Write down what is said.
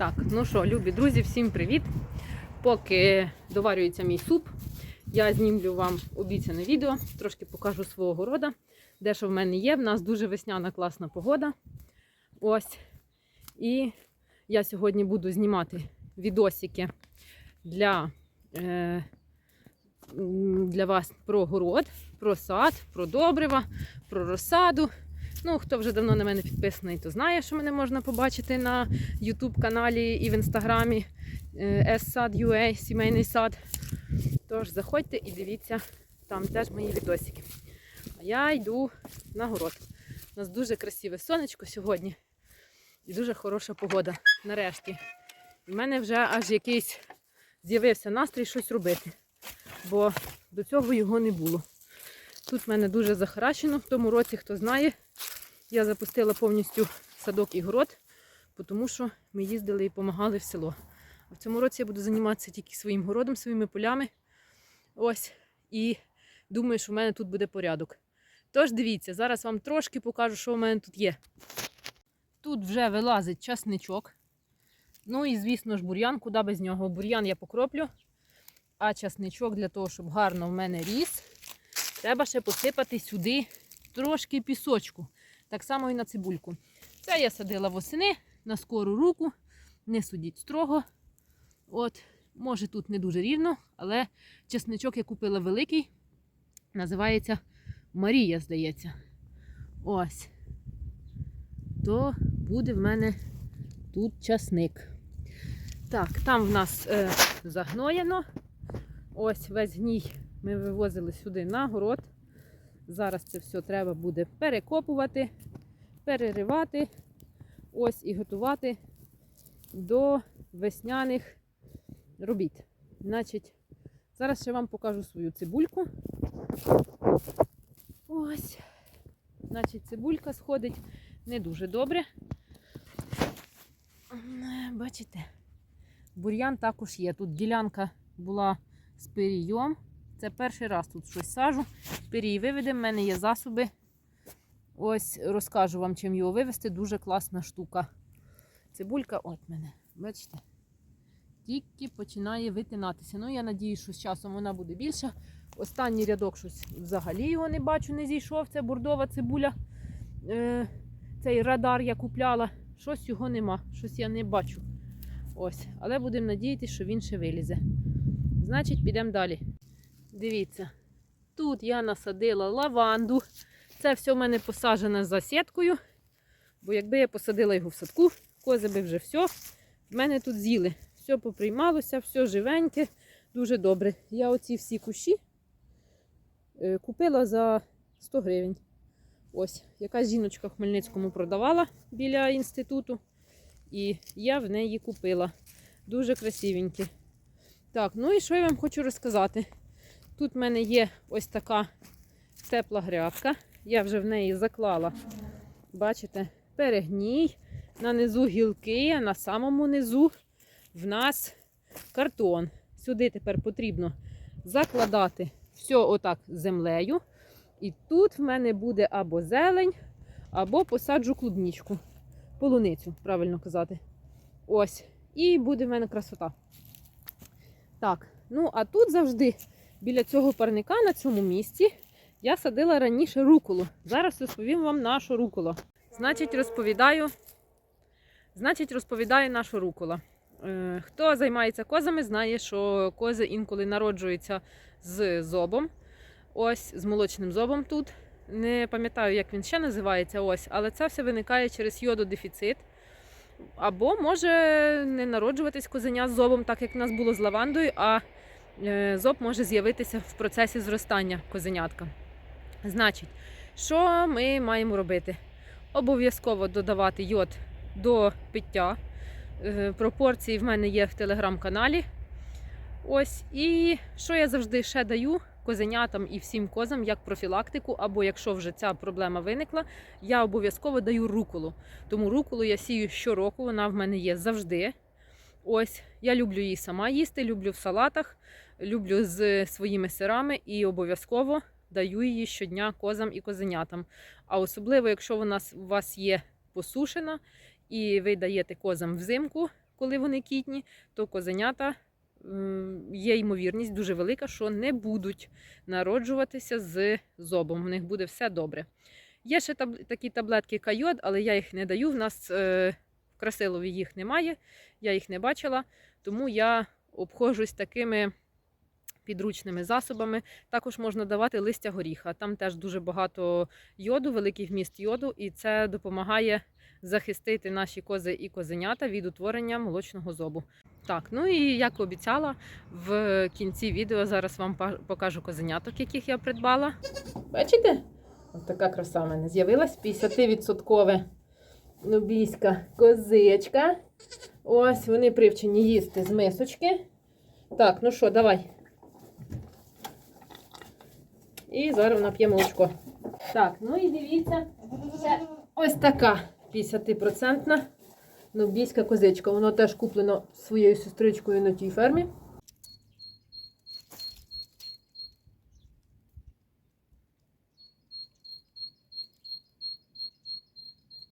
Так, ну що, любі друзі, всім привіт! Поки доварюється мій суп, я знімлю вам обіцяне відео, трошки покажу свого города, де що в мене є. В нас дуже весняна класна погода. Ось. І я сьогодні буду знімати відосики для, е, для вас про город, про сад, про добрива, про розсаду. Ну, хто вже давно на мене підписаний, то знає, що мене можна побачити на YouTube каналі і в інстаграмі S-Sad.ua, сімейний сад. Тож заходьте і дивіться, там теж мої відосики. А я йду на город. У нас дуже красиве сонечко сьогодні і дуже хороша погода. Нарешті. В мене вже аж якийсь з'явився настрій щось робити, бо до цього його не було. Тут в мене дуже захаращено. В тому році, хто знає, я запустила повністю садок і город, тому що ми їздили і допомагали в село. В цьому році я буду займатися тільки своїм городом, своїми полями. Ось. І думаю, що в мене тут буде порядок. Тож дивіться, зараз вам трошки покажу, що в мене тут є. Тут вже вилазить часничок. Ну і, звісно ж, бур'ян, куди без нього. Бур'ян я покроплю, а часничок для того, щоб гарно в мене ріс, треба ще посипати сюди трошки пісочку. Так само і на цибульку. Це я садила восени на скору руку. Не судіть строго. От, може тут не дуже рівно, але чесничок я купила великий. Називається Марія, здається. Ось. То буде в мене тут часник. Так, там в нас е, загноєно. Ось весь гній ми вивозили сюди на город. Зараз це все треба буде перекопувати, переривати, ось і готувати до весняних робіт. Значить, зараз ще вам покажу свою цибульку. Ось. Значить, цибулька сходить не дуже добре. Бачите, бур'ян також є. Тут ділянка була з пирійом. Це перший раз тут щось сажу. Пирій виведемо, в мене є засоби. Ось розкажу вам, чим його вивезти. Дуже класна штука. Цибулька, от мене, бачите, тільки починає витинатися. Ну, я надіюсь, що з часом вона буде більша. Останній рядок щось взагалі його не бачу, не зійшов. Це бордова цибуля. Е, цей радар я купляла. Щось його нема, щось я не бачу. Ось, але будемо надіятися, що він ще вилізе. Значить, підемо далі. Дивіться, тут я насадила лаванду. Це все в мене посаджено за сіткою. Бо якби я посадила його в садку, кози би вже все. В мене тут з'їли. Все поприймалося, все живеньке, дуже добре. Я оці всі кущі е, купила за 100 гривень. Ось, якась жіночка в Хмельницькому продавала біля інституту. І я в неї купила. Дуже красивенькі. Так, ну і що я вам хочу розказати? Тут в мене є ось така тепла грядка. Я вже в неї заклала, бачите, перегній. На низу гілки, а на самому низу в нас картон. Сюди тепер потрібно закладати все отак землею. І тут в мене буде або зелень, або посаджу клубнічку. Полуницю, правильно казати. Ось. І буде в мене красота. Так, ну а тут завжди біля цього парника на цьому місці я садила раніше руколу. Зараз розповім вам нашу руколу. Значить, розповідаю. Значить, розповідаю нашу рукола. Е, Хто займається козами, знає, що кози інколи народжуються з зобом. Ось з молочним зобом тут. Не пам'ятаю, як він ще називається, ось, але це все виникає через йододефіцит. Або може не народжуватись козеня з зобом, так як в нас було з лавандою, а зоб може з'явитися в процесі зростання козенятка. Значить, що ми маємо робити? Обов'язково додавати йод до пиття. Е, Пропорції в мене є в телеграм-каналі. Ось, і що я завжди ще даю козенятам і всім козам як профілактику, або якщо вже ця проблема виникла, я обов'язково даю руколу. Тому руколу я сію щороку, вона в мене є завжди. Ось, я люблю її сама їсти, люблю в салатах, люблю з своїми сирами і обов'язково даю її щодня козам і козенятам. А особливо, якщо вона у вас є посушена і ви даєте козам взимку, коли вони кітні, то козенята є ймовірність дуже велика, що не будуть народжуватися з зобом. В них буде все добре. Є ще таб- такі таблетки кайод, але я їх не даю. В нас е, в Красилові їх немає, я їх не бачила, тому я обходжусь такими підручними засобами. Також можна давати листя горіха. Там теж дуже багато йоду, великий вміст йоду, і це допомагає захистити наші кози і козенята від утворення молочного зобу. Так, ну і як обіцяла, в кінці відео зараз вам покажу козеняток, яких я придбала. Бачите? Ось така краса в мене з'явилась 50% нубійська козичка. Ось вони привчені їсти з мисочки. Так, ну що, давай. І зараз вона п'є молочко. Так, ну і дивіться, це ось така 50% нубійська козичка. Воно теж куплено своєю сестричкою на тій фермі.